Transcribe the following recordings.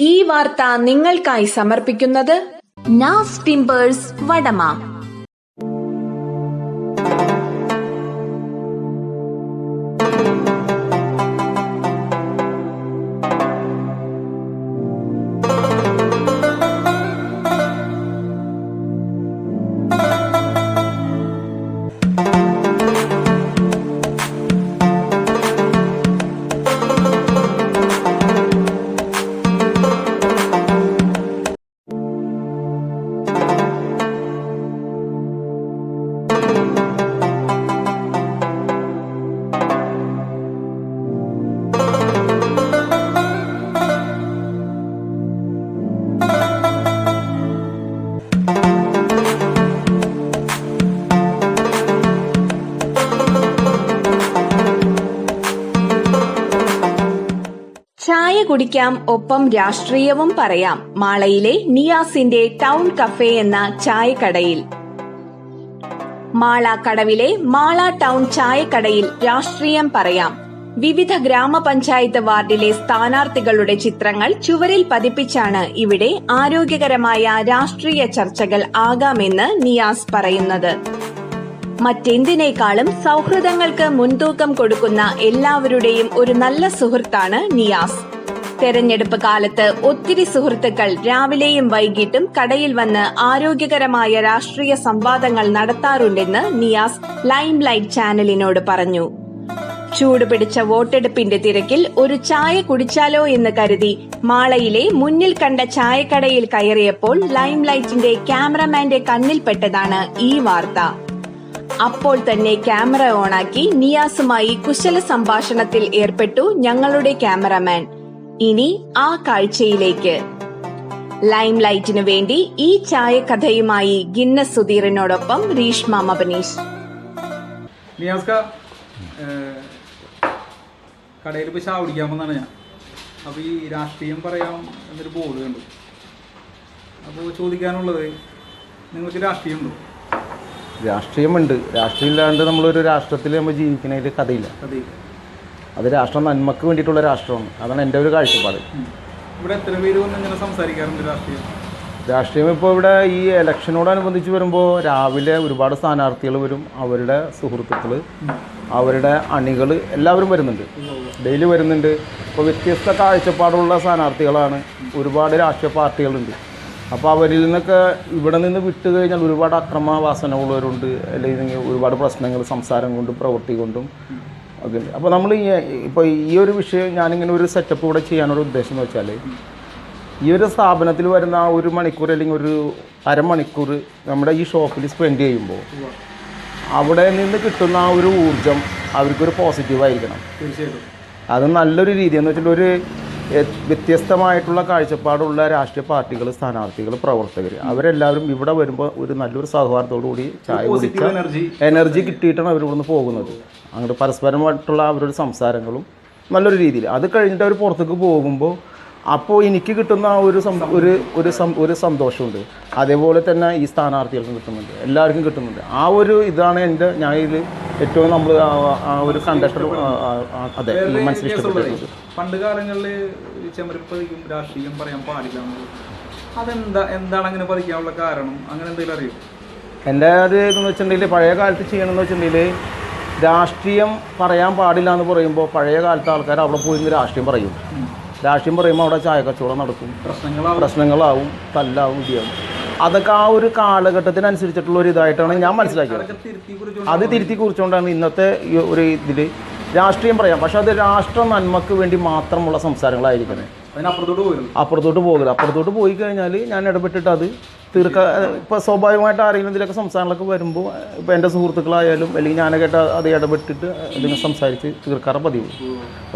ഈ വാർത്ത നിങ്ങൾക്കായി സമർപ്പിക്കുന്നത് നാസ് ടിംബേഴ്സ് വടമ. കുടിക്കാം ഒപ്പം രാഷ്ട്രീയവും പറയാം. മാളയിലെ നിയാസിന്റെ ടൗൺ കഫേ എന്ന ചായക്കടയിൽ. മാള കടവിലെ മാള ടൗൺ ചായക്കടയിൽ രാഷ്ട്രീയം പറയാം. വിവിധ ഗ്രാമപഞ്ചായത്ത് വാർഡിലെ സ്ഥാനാർത്ഥികളുടെ ചിത്രങ്ങൾ ചുവരിൽ പതിപ്പിച്ചാണ് ഇവിടെ ആരോഗ്യകരമായ രാഷ്ട്രീയ ചർച്ചകൾ ആകാമെന്ന് നിയാസ് പറയുന്നത്. മറ്റെന്തിനേക്കാളും സൗഹൃദങ്ങൾക്ക് മുൻതൂക്കം കൊടുക്കുന്ന എല്ലാവരുടെയും ഒരു നല്ല സുഹൃത്താണ് നിയാസ്. തെരഞ്ഞെടുപ്പ് കാലത്ത് ഒത്തിരി സുഹൃത്തുക്കൾ രാവിലെയും വൈകിട്ടും കടയിൽ വന്ന് ആരോഗ്യകരമായ രാഷ്ട്രീയ സംവാദങ്ങൾ നടത്താറുണ്ടെന്ന് നിയാസ് ലൈം ലൈറ്റ് ചാനലിനോട് പറഞ്ഞു. ചൂടുപിടിച്ച വോട്ടെടുപ്പിന്റെ തിരക്കിൽ ഒരു ചായ കുടിച്ചാലോ എന്ന് കരുതി മാളയിലെ മുന്നിൽ കണ്ട ചായക്കടയിൽ കയറിയപ്പോൾ ലൈം ലൈറ്റിന്റെ ക്യാമറമാന്റെ കണ്ണിൽപ്പെട്ടതാണ് ഈ വാർത്ത. അപ്പോൾ തന്നെ ക്യാമറ ഓണാക്കി നിയാസുമായി കുശല സംഭാഷണത്തിൽ ഏർപ്പെട്ടു ഞങ്ങളുടെ ക്യാമറമാൻ. ഇനി ആ കാഴ്ചയിലേക്ക്. ലൈം ലൈറ്റിനു വേണ്ടി ഈ ചായക്കഥയുമായി ഗിന്ന സുധീറിനോടൊപ്പം രീഷ്മ മബനീഷ്. നിയാസ്ക കടയിൽ ഇപ്പോൾ ചാ കുടിക്കാൻ വന്നാണ് ഞാൻ. അപ്പോൾ ഈ രാഷ്ട്രീയം പറയാം എന്നൊരു ബോർഡ് കണ്ടു. അപ്പോൾ ചോദിക്കാനുള്ളത് നിങ്ങൾക്ക് രാഷ്ട്രീയമുണ്ടോ രാഷ്ട്രീയമുണ്ട്. രാഷ്ട്രീയം ഇല്ലാണ്ട് നമ്മളൊരു രാഷ്ട്രത്തിൽ നമ്മൾ ജീവിക്കുന്നതിൽ കഥയില്ല. അതെ അത് രാഷ്ട്രം നന്മക്ക് വേണ്ടിയിട്ടുള്ള രാഷ്ട്രമാണ്. അതാണ് എന്റെ ഒരു കാഴ്ചപ്പാട്. ഇവിടെ എത്ര പേര് ഇങ്ങനെ സംസാരിക്കാറുണ്ട് രാഷ്ട്രീയം? രാഷ്ട്രീയം ഇപ്പോൾ ഇവിടെ ഈ ഇലക്ഷനോടനുബന്ധിച്ച് വരുമ്പോൾ രാവിലെ ഒരുപാട് സ്ഥാനാർത്ഥികൾ വരും അവരുടെ സുഹൃത്തുക്കൾ അവരുടെ അണികൾ എല്ലാവരും വരുന്നുണ്ട്. ഡെയിലി വരുന്നുണ്ട്. ഇപ്പോൾ വ്യത്യസ്ത കാഴ്ചപ്പാടുള്ള സ്ഥാനാർത്ഥികളാണ് ഒരുപാട് രാഷ്ട്രീയ പാർട്ടികളുണ്ട്. അപ്പോൾ അവരിൽ നിന്നൊക്കെ ഇവിടെ നിന്ന് വിട്ടു കഴിഞ്ഞാൽ ഒരുപാട് അക്രമവാസന ഉള്ളവരുണ്ട് അല്ലെങ്കിൽ ഒരുപാട് പ്രശ്നങ്ങൾ സംസാരം കൊണ്ടും പ്രവൃത്തി കൊണ്ടും ഉണ്ട് അപ്പോൾ നമ്മൾ ഈ ഇപ്പോൾ ഈ ഒരു വിഷയം ഞാനിങ്ങനെ ഒരു സെറ്റപ്പ് ഇവിടെ ചെയ്യാനൊരു ഉദ്ദേശം എന്ന് വെച്ചാൽ ഈ ഒരു സ്ഥാപനത്തിൽ വരുന്ന ആ ഒരു മണിക്കൂർ അല്ലെങ്കിൽ ഒരു അരമണിക്കൂർ നമ്മുടെ ഈ ഷോപ്പിൽ സ്പെൻഡ് ചെയ്യുമ്പോൾ അവിടെ നിന്ന് കിട്ടുന്ന ആ ഒരു ഊർജം അവർക്കൊരു പോസിറ്റീവായിരിക്കണം തീർച്ചയായിട്ടും. അത് നല്ലൊരു രീതി എന്ന് വെച്ചാൽ ഒരു വ്യത്യസ്തമായിട്ടുള്ള കാഴ്ചപ്പാടുള്ള രാഷ്ട്രീയ പാർട്ടികൾ സ്ഥാനാർത്ഥികൾ പ്രവർത്തകർ അവരെല്ലാവരും ഇവിടെ വരുമ്പോൾ ഒരു നല്ലൊരു സൗഹാർദ്ദത്തോടു കൂടി ചായ കുടിച്ച എനർജി എനർജി കിട്ടിയിട്ടാണ് അവർ ഇവിടുന്ന് പോകുന്നത്. അങ്ങോട്ട് പരസ്പരമായിട്ടുള്ള അവരുടെ സംസാരങ്ങളും നല്ലൊരു രീതിയിൽ. അത് കഴിഞ്ഞിട്ട് അവർ പുറത്തേക്ക് പോകുമ്പോൾ അപ്പോൾ എനിക്ക് കിട്ടുന്ന ആ ഒരു സം- ഒരു ഒരു സം- ഒരു സന്തോഷമുണ്ട്. അതേപോലെ തന്നെ ഈ സ്ഥാനാർത്ഥികൾക്കും കിട്ടുന്നുണ്ട്. എല്ലാവർക്കും കിട്ടുന്നുണ്ട്. ആ ഒരു ഇതാണ് എന്റെ ഞാൻ ഇതിൽ ഏറ്റവും നമ്മൾ ആ ഒരു കണ്ടക്ടർ അതെ മനസ്സിൽ ഇഷ്ടപ്പെട്ടത്. പണ്ട് കാലങ്ങളിൽ ചെമരിപ്പ് രാഷ്ട്രീയം പറയാൻ പാടില്ല അതെന്താ എന്താണ് അങ്ങനെ പതിക്കാനുള്ള കാരണം? അങ്ങനെ എന്തെങ്കിലും അറിയോ? എന്റെ ഒരു ഇതെന്ന് വെച്ചിട്ടുണ്ടെങ്കിൽ പഴയ കാലത്ത് ചെയ്യണമെന്ന് വെച്ചിട്ടുണ്ടെങ്കിൽ രാഷ്ട്രീയം പറയാൻ പാടില്ല എന്ന് പറയുമ്പോൾ പഴയ കാലത്തെ ആൾക്കാർ അവിടെ പോയി രാഷ്ട്രീയം പറയും. രാഷ്ട്രീയം പറയുമ്പോൾ അവിടെ ചായ കച്ചവടം നടക്കും. പ്രശ്നങ്ങളാവും. തല്ലാവും ഇടിയാവും അതൊക്കെ ആ ഒരു കാലഘട്ടത്തിനനുസരിച്ചിട്ടുള്ള ഒരു ഇതായിട്ടാണ് ഞാൻ മനസ്സിലാക്കിയത്. അത് തിരുത്തി കുറിച്ചുകൊണ്ടാണ് ഇന്നത്തെ ഒരു ഇതിൽ രാഷ്ട്രീയം പറയാം. പക്ഷെ അത് രാഷ്ട്ര നന്മക്ക് വേണ്ടി മാത്രമുള്ള സംസാരങ്ങളായിരിക്കുന്നത്. പോയിരുന്നു അപ്പുറത്തോട്ട് പോകരുത്. അപ്പുറത്തോട്ട് പോയി കഴിഞ്ഞാൽ ഞാൻ ഇടപെട്ടിട്ട് അത് തീർക്ക ഇപ്പോൾ സ്വാഭാവികമായിട്ട് ആരെങ്കിലും ഇതിലൊക്കെ സംസ്ഥാനങ്ങളൊക്കെ വരുമ്പോൾ ഇപ്പോൾ എന്റെ സുഹൃത്തുക്കളായാലും അല്ലെങ്കിൽ ഞാനൊക്കെ ആയിട്ട് അത് ഇടപെട്ടിട്ട് ഇതിനെ സംസാരിച്ച് തീർക്കാറ് പതിവ്.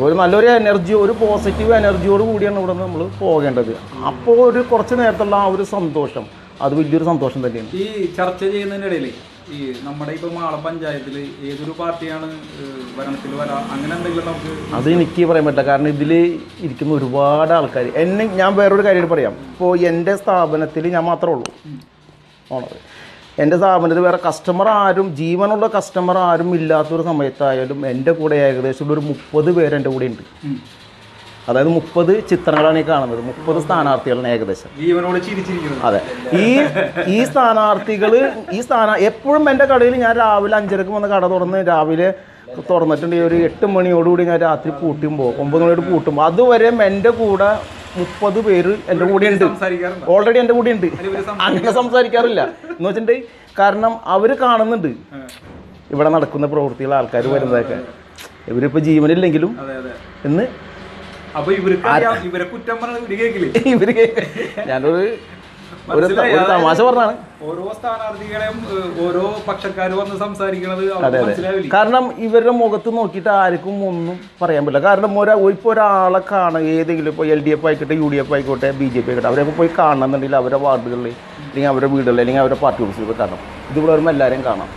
ഒരു നല്ലൊരു എനർജി ഒരു പോസിറ്റീവ് എനർജിയോട് കൂടിയാണ് ഇവിടെ നമ്മൾ പോകേണ്ടത്. അപ്പോൾ ഒരു കുറച്ച് നേരത്തുള്ള ആ ഒരു സന്തോഷം. അത് വലിയൊരു സന്തോഷം തന്നെയാണ്. ഈ ചർച്ച ചെയ്യുന്നതിനിടയിൽ ഈ നമ്മുടെ ഇപ്പൊ മാള പഞ്ചായത്തിൽ ഏതൊരു പാർട്ടിയാണ് ഭരണത്തിൽ വരാ അങ്ങനെ എന്തെങ്കിലും നമുക്ക് അത് എനിക്ക് പറയാൻ പറ്റില്ല. കാരണം ഇതിൽ ഇരിക്കുന്ന ഒരുപാട് ആൾക്കാർ എന്നെ ഞാൻ വേറൊരു കാര്യം പറയാം. ഇപ്പോൾ എന്റെ സ്ഥാപനത്തിൽ ഞാൻ മാത്രമേ ഉള്ളൂ. ഓണർ എന്റെ സ്ഥാപനത്തിൽ വേറെ കസ്റ്റമർ ആരും ജീവനുള്ള കസ്റ്റമർ ആരും ഇല്ലാത്തൊരു സമയത്തായാലും എന്റെ കൂടെ ഏകദേശം ഒരു മുപ്പത് പേര് എന്റെ കൂടെ ഉണ്ട് അതായത് മുപ്പത് ചിത്രങ്ങളാണ് ഈ കാണുന്നത്. മുപ്പത് സ്ഥാനാർത്ഥികളാണ് ഏകദേശം. ജീവനോട് അതെ. ഈ ഈ സ്ഥാനാർത്ഥികൾ ഈ സ്ഥാന എപ്പോഴും എന്റെ കടയിൽ ഞാൻ രാവിലെ അഞ്ചരക്ക് വന്ന് കട തുറന്ന് രാവിലെ തുറന്നിട്ടുണ്ട്. ഈ ഒരു എട്ട് മണിയോടുകൂടി ഞാൻ രാത്രി പൂട്ടുമ്പോൾ ഒമ്പത് മണിയോട് പൂട്ടുമ്പോൾ അതുവരെ എന്റെ കൂടെ മുപ്പത് പേര് എന്റെ കൂടെ ഉണ്ട്. ഓൾറെഡി എന്റെ കൂടെ ഉണ്ട്. അങ്ങനെ സംസാരിക്കാറില്ല. എന്ന് വെച്ചിട്ടുണ്ടെങ്കിൽ കാരണം അവർ കാണുന്നുണ്ട്. ഇവിടെ നടക്കുന്ന പ്രവൃത്തികൾ ആൾക്കാർ വരുന്നതൊക്കെ ഇവരിപ്പോൾ ജീവനില്ലെങ്കിലും എന്ന് അപ്പൊ ഇവർക്ക് അറിയാം ഇവരെ കുറ്റം പറഞ്ഞ ഇവർ കേക്കില്ലേ ഇവർ ഞാനൊരു ഒരു തമാശ പറഞ്ഞാണ് ഓരോ സ്ഥാനാർത്ഥികളെയും ഓരോ പക്ഷക്കാർ വന്ന് മനസ്സിലാവില്ല? കാരണം ഇവരുടെ മുഖത്ത് നോക്കിയിട്ട് ആർക്കും ഒന്നും പറയാൻ പറ്റില്ല. കാരണം ഒരാ ഇപ്പോൾ ഒരാളെ കാണുക ഏതെങ്കിലും ഇപ്പോൾ എൽ ഡി എഫ് ആയിക്കോട്ടെ യു ഡി എഫ് ആയിക്കോട്ടെ ബി ജെ പി ആയിക്കോട്ടെ അവരൊക്കെ പോയി കാണണമെന്നുണ്ടെങ്കിൽ അവരുടെ വാർഡുകളിൽ അല്ലെങ്കിൽ അവരുടെ വീടുകളിൽ അല്ലെങ്കിൽ അവരുടെ പാർട്ടി ഓഫീസിൽ പോയി കാണണം. ഇതിവിടെ വരുമ്പോൾ എല്ലാവരെയും കാണാം.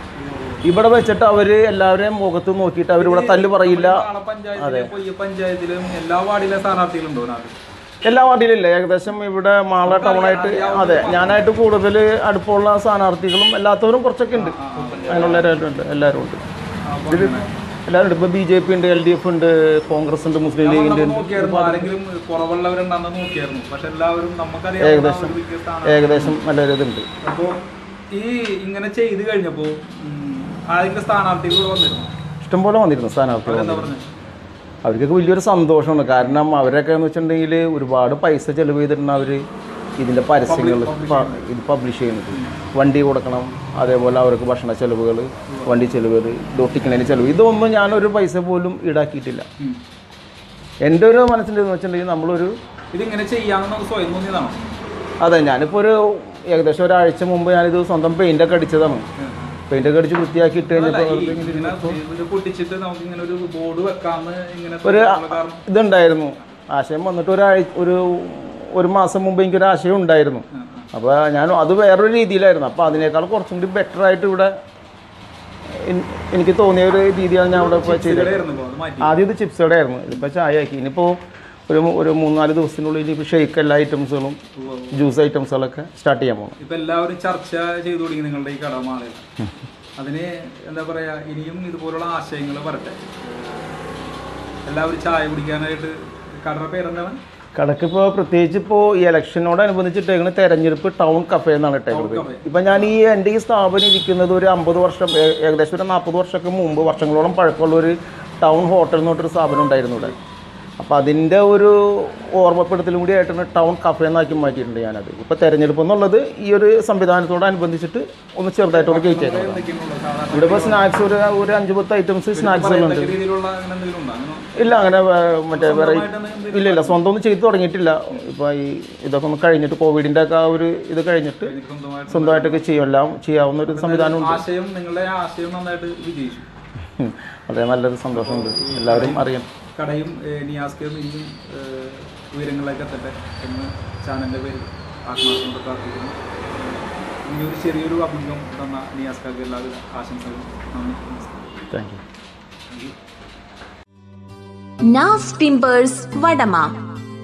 ഇവിടെ വെച്ചിട്ട് അവർ എല്ലാവരെയും മുഖത്ത് നോക്കിയിട്ട് അവരിവിടെ തല്ല് പറയില്ല. പഞ്ചായത്തിലും എല്ലാ വാർഡിലെ സ്ഥാനാർത്ഥികളുണ്ടോ എല്ലാ വാർഡിലില്ല? ഏകദേശം ഇവിടെ മാള ടൗണായിട്ട് അതെ ഞാനായിട്ട് കൂടുതൽ അടുപ്പമുള്ള സ്ഥാനാർത്ഥികളും എല്ലാത്തവരും കുറച്ചൊക്കെ ഉണ്ട്. അതിനുള്ളവരായിട്ടുണ്ട് എല്ലാവരും ഉണ്ട്. ഇതിൽ എല്ലാവരും ഉണ്ട്. ഇപ്പോൾ ബി ജെ പി ഉണ്ട് എൽ ഡി എഫ് ഉണ്ട് കോൺഗ്രസ് ഉണ്ട് മുസ്ലിം ലീഗ് ഉണ്ട്. നോക്കിയായിരുന്നു. കുറവുള്ളവരുണ്ടെന്ന് നോക്കിയായിരുന്നു. പക്ഷെ എല്ലാവരും നമുക്കറിയാം ഏകദേശം. ഏകദേശം നല്ല ഇതുണ്ട് ഈ ഇങ്ങനെ ചെയ്ത് കഴിഞ്ഞപ്പോ സ്ഥാനാർത്ഥികൾ വന്നിരുന്നു? ഇഷ്ടംപോലെ വന്നിരുന്നു സ്ഥാനാർത്ഥികൾ അവർക്കൊക്കെ വലിയൊരു സന്തോഷമാണ്. കാരണം അവരൊക്കെ എന്ന് വെച്ചിട്ടുണ്ടെങ്കിൽ ഒരുപാട് പൈസ ചെലവ് ചെയ്തിട്ടുണ്ട് അവർ ഇതിന്റെ പരസ്യങ്ങൾ ഇത് പബ്ലിഷ് ചെയ്യുന്നത്. വണ്ടി കൊടുക്കണം അതേപോലെ അവർക്ക് ഭക്ഷണ ചെലവുകൾ വണ്ടി ചെലവുകൾ ഡോട്ടിക്കണതിന് ചെലവ്. ഇതൊന്നും ഞാനൊരു പൈസ പോലും ഈടാക്കിയിട്ടില്ല. എന്റെ ഒരു മനസ്സിലെന്ന് വെച്ചിട്ടുണ്ടെങ്കിൽ നമ്മളൊരു ഇതിങ്ങനെ ചെയ്യാമെന്ന് നമുക്ക് സ്വയം തോന്നിയതാണോ? അതെ ഞാനിപ്പോൾ ഒരു ഏകദേശം ഒരാഴ്ച മുമ്പ് ഞാനിത് സ്വന്തം പെയിന്റൊക്കെ അടിച്ചതാണ്. പെയിന്റൊക്കെ അടിച്ച് വൃത്തിയാക്കി ഇട്ട് കഴിഞ്ഞപ്പോൾ ഒരു ഇതുണ്ടായിരുന്നു. ആശയം വന്നിട്ട് ഒരാഴ്ച ഒരു ഒരു മാസം മുമ്പ് എനിക്കൊരു ആശയം ഉണ്ടായിരുന്നു. അപ്പോൾ ഞാൻ അത് വേറൊരു രീതിയിലായിരുന്നു. അപ്പോൾ അതിനേക്കാൾ കുറച്ചും കൂടി ബെറ്റർ ആയിട്ട് ഇവിടെ എനിക്ക് തോന്നിയ ഒരു രീതിയാണ് ഞാൻ ഇവിടെ ഇപ്പോൾ ചെയ്തത്. ആദ്യം ഇത് ചിപ്സുകളുടെ ആയിരുന്നു. ഇതിപ്പോ ചായ ആക്കി. ഇനിയിപ്പോൾ ഒരു ഒരു മൂന്നാൽ ദിവസത്തിനുള്ളിൽ ഇനിയിപ്പോൾ ഷെയ്ക്ക് എല്ലാ ഐറ്റംസുകളും ജ്യൂസ് ഐറ്റംസുകളൊക്കെ സ്റ്റാർട്ട് ചെയ്യാൻ പോകണം ഇപ്പൊ എല്ലാവരും ചർച്ച ചെയ്തു തുടങ്ങി നിങ്ങളുടെ ഈ കടമാണ് അതിന് എന്താ പറയാ ഇനിയും ഇതുപോലുള്ള ആശയങ്ങൾ വരട്ടെ. എല്ലാവരും ചായ കുടിക്കാനായിട്ട് കടയുടെ പേരെന്താണ്? കടക്കിപ്പോൾ പ്രത്യേകിച്ച് ഇപ്പോൾ ഈ ഇലക്ഷനോടനുബന്ധിച്ചിട്ടേക്കുന്ന തെരഞ്ഞെടുപ്പ് ടൗൺ കഫേ എന്നാണ് ഇട്ടേക്കുന്നത്. ഇപ്പം ഞാൻ ഈ എന്റെ ഈ സ്ഥാപനം ഇരിക്കുന്നത് ഒരു അമ്പത് വർഷം ഏകദേശം ഒരു നാൽപ്പത് വർഷമൊക്കെ മുമ്പ് വർഷങ്ങളോളം പഴക്കമുള്ള ഒരു ടൗൺ ഹോട്ടൽ എന്ന് പറഞ്ഞൊരു സ്ഥാപനം ഉണ്ടായിരുന്നു ഇവിടെ. അപ്പോൾ അതിന്റെ ഒരു ഓർമ്മപ്പെടുത്തലും കൂടി ആയിട്ടാണ് ടൗൺ കഫേ എന്നാക്കി മാറ്റിയിട്ടുണ്ട് ഞാനത്. ഇപ്പോൾ തെരഞ്ഞെടുപ്പ് എന്നുള്ളത് ഈ ഒരു സംവിധാനത്തോടനുബന്ധിച്ചിട്ട് ഒന്ന് ചെറുതായിട്ടൊന്ന് സാധാരണ ഇവിടെ ഇപ്പോൾ സ്നാക്സ് ഒരു ഒരു അഞ്ച് പത്ത് ഐറ്റംസ് സ്നാക്സുകളുണ്ട് ഉണ്ട്? ഇല്ല അങ്ങനെ മറ്റേ വേറെ സ്വന്തമായിട്ടൊന്നും ഇല്ല ഇല്ല സ്വന്തം ഒന്നും ചെയ്തു തുടങ്ങിയിട്ടില്ല. ഇപ്പോൾ ഈ ഇതൊക്കെ ഒന്ന് കഴിഞ്ഞിട്ട് കോവിഡിന്റെ ഒക്കെ ആ ഒരു ഇത് കഴിഞ്ഞിട്ട് സ്വന്തമായിട്ടൊക്കെ ചെയ്യും എല്ലാം ചെയ്യാവുന്ന ഒരു സംവിധാനമുണ്ട്. ആശയം നിങ്ങളുടെ ആശയം നന്നായിട്ട് വിജയിച്ചു. അതെ നല്ലൊരു സന്തോഷമുണ്ട്. എല്ലാവരും അറിയാം കടയും നിയാസ്കയും ഇനിയും ഉയരങ്ങളിലേക്ക് എത്തട്ടെ എന്ന് ചാനലിന്റെ പേരിൽ ആത്മാർത്ഥം പ്രാർത്ഥിക്കുന്നു. ഇനിയൊരു ഒരു ചെറിയൊരു അഭിമുഖം തന്ന നിയാസ്കാർക്ക് എല്ലാവിധ ആശംസകളും. നന്ദി നമസ്കാരം. താങ്ക് യു നാസ് ടിമ്പേഴ്സ് വടമ.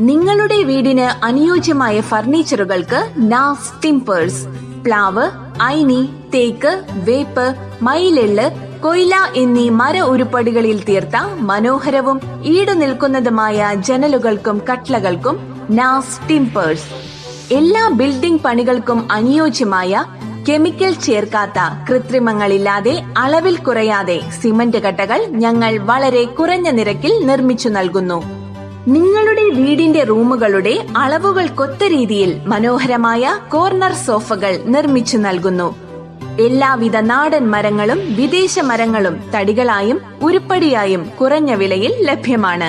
നിങ്ങളുടെ വീടിന് അനുയോജ്യമായ ഫർണിച്ചറുകൾക്ക് നാസ് ടിമ്പേഴ്സ്. പ്ലാവ് ഐനി തേക്ക് വേപ്പ് മയിലെള്ള് കൊയില എന്നീ മര ഉരുപ്പടികളിൽ തീർത്ത മനോഹരവും ഈടു നിൽക്കുന്നതുമായ ജനലുകൾക്കും കട്ട്ലകൾക്കും നാസ് ടിംപേഴ്സ്. എല്ലാ ബിൽഡിംഗ് പണികൾക്കും അനുയോജ്യമായ കെമിക്കൽ ചേർക്കാത്ത കൃത്രിമങ്ങളില്ലാതെ അളവിൽ കുറയാതെ സിമന്റ് കട്ടകൾ ഞങ്ങൾ വളരെ കുറഞ്ഞ നിരക്കിൽ നിർമ്മിച്ചു നൽകുന്നു. നിങ്ങളുടെ വീടിന്റെ റൂമുകളുടെ അളവുകൾക്കൊത്ത രീതിയിൽ മനോഹരമായ കോർണർ സോഫകൾ നിർമ്മിച്ചു നൽകുന്നു. എല്ലാവിധ നാടൻ മരങ്ങളും വിദേശ മരങ്ങളും തടികളായും ഉരുപ്പടിയായും കുറഞ്ഞ വിലയിൽ ലഭ്യമാണ്.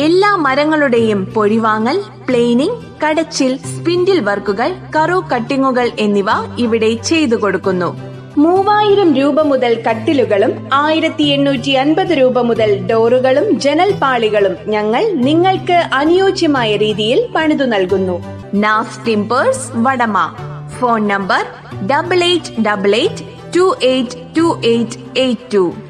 എല്ലാ മരങ്ങളുടെയും പൊഴിവാങ്ങൽ പ്ലെയിനിങ് കടച്ചിൽ സ്പിൻഡിൽ വർക്കുകൾ കറോ കട്ടിങ്ങുകൾ എന്നിവ ഇവിടെ ചെയ്തു കൊടുക്കുന്നു. മൂവായിരം രൂപ മുതൽ കട്ടിലുകളും ആയിരത്തി എണ്ണൂറ്റി അൻപത് രൂപ മുതൽ ഡോറുകളും ജനൽപാളികളും ഞങ്ങൾ നിങ്ങൾക്ക് അനുയോജ്യമായ രീതിയിൽ പണിതു നൽകുന്നു. നാഫ് ടിംപേഴ്സ് വടമ. Phone number 8888 282882.